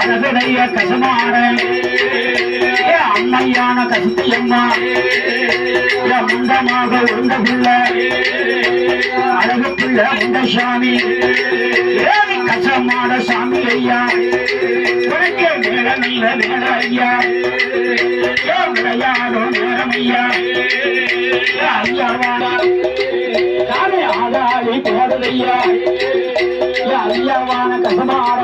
அழகுடைய கசமான அம்மையான கசுத்தியம்மா முண்டமாக உருண்ட புள்ள. அழகு புள்ள உண்ட சாமி கசமான சாமி ஐயா. உனக்கு நேரம் விளையாடோ நேரம் ஐயாவாடா காலை ஆதாரி போடுதையா ஐயாவான கசமாற.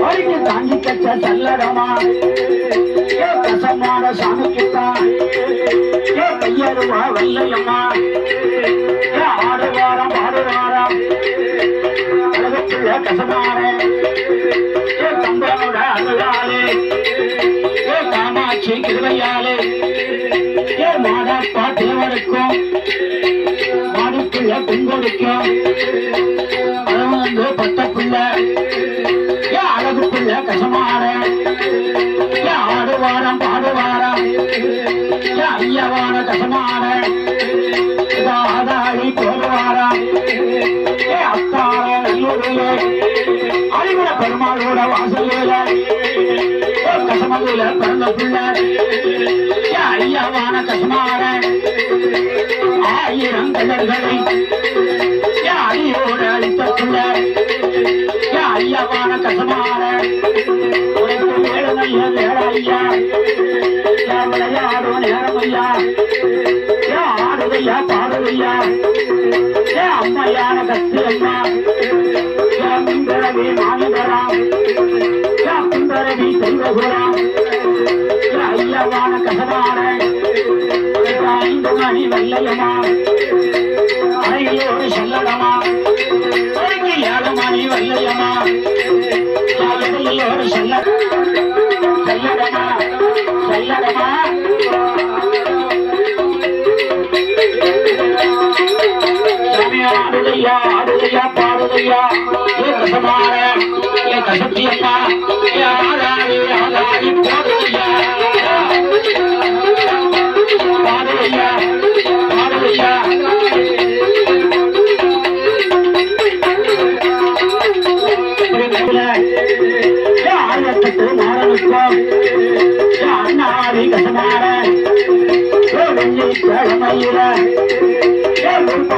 வரைக்கு தாங்கி கச்ச சல்லடமா கசமான சாமிக்குத்தான் ஏ கையருவா காமாட்சி கசமதுல பிறந்த பிள்ளை ஏன் ஐயவான கசமாற ஆயிரம் கலர்களை அடியோடு அழித்த பிள்ளை ஐயாவான கசமாற உனக்கு வேலைய வேலையா? விளையாடும் நேரம் ஐயா ஏன் ஆடுதையா பாடுதையா ஏன் அம்மையான கத்து ஐயா ஏன் பின்பரவி மாநிலராம் ஏன் பின்பரவி மணி வெள்ளையமா அறையோடு செல்லடமா ஒருங்கி ஏழு மணி வெள்ளையமா அறையோடு செல்ல செல்லடமா செல்லடமா ஆடுதையா ஆடுதையா பாடுதையா ஏ கசமாற ஏ கசத்தியம்மா ஏ ஆதாரி ஆதாரி பாடுதையா பாடுதையா பாடுதையா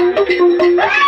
Ah!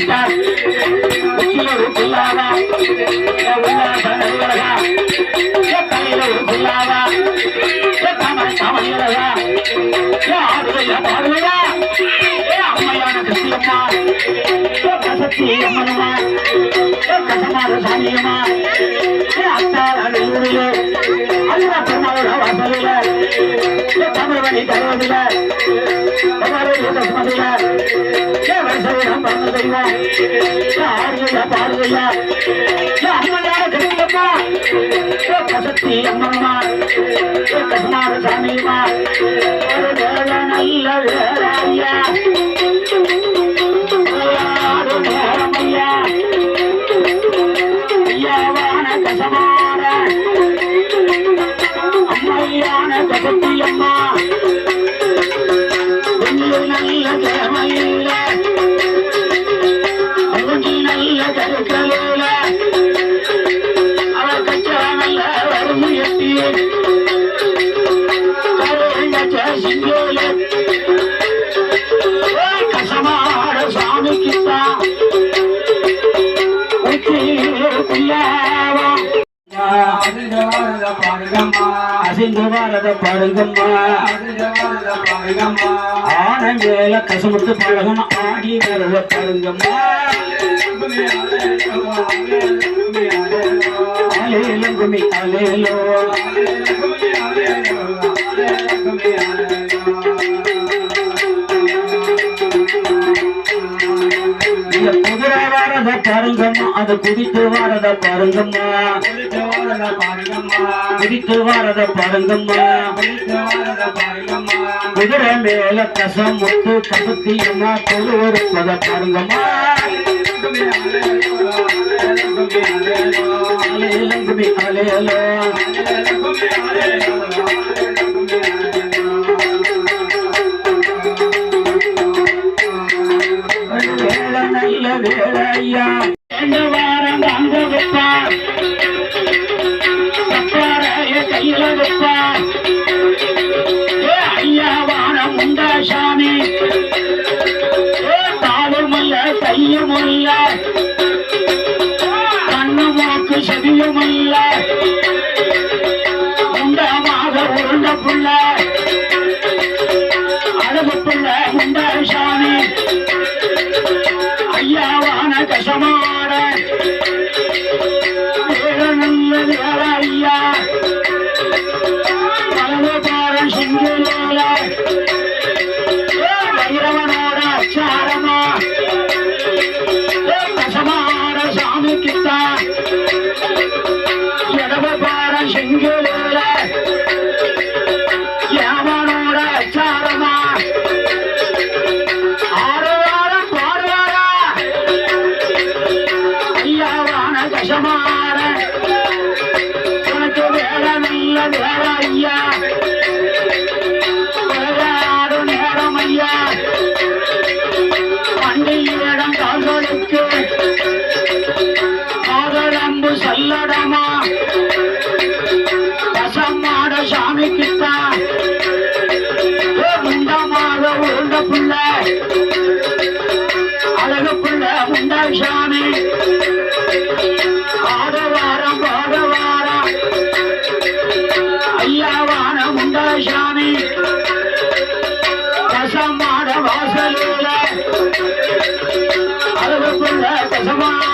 பேசுகிறார் உச்சியோடு புல்லாவா ஏ உல்லாச தலையில ஒரு புல்லாவா தாமரை தாமரையா ஆடுதையா அம்மையான கசத்தி கசமாத சாமியம்மா அல்ல பெருமாளோட தமிழ்வழி வரிசையிடம் பிறந்த தெய்வம் ஏ ஆடுதையா பாடுதையா ஏ அம்மையான கிறிஸ்தியம்மா ஏ கசத்தி அம்மனுமா ஏ கசமாத சாமியம்மா ஒரு வேள நல்ல வேலையா அசிந்து பாரத பாருங்கம்மா ஆன மேல கசமுத்து பழகணும் ஆடி வரத பாருங்கம்மா அலேலம் குமி அலேலோ இந்த குதிரை வரத பாருங்கம்மா. வரத பாருங்கம்மா. குதித்து வரத பாருங்கம்மா குதிரை மேல கசம் முத்து கசத்தியம்மா தொழுவது பத பாருங்கம்மா. அலேலம் குமி அலேலோ வேலை நல்ல வேலை ஐயா ரெண்டு வாரம் அங்க வைப்பார் சாமி தாவூர் மல்ல தையூர் முல்ல भगवान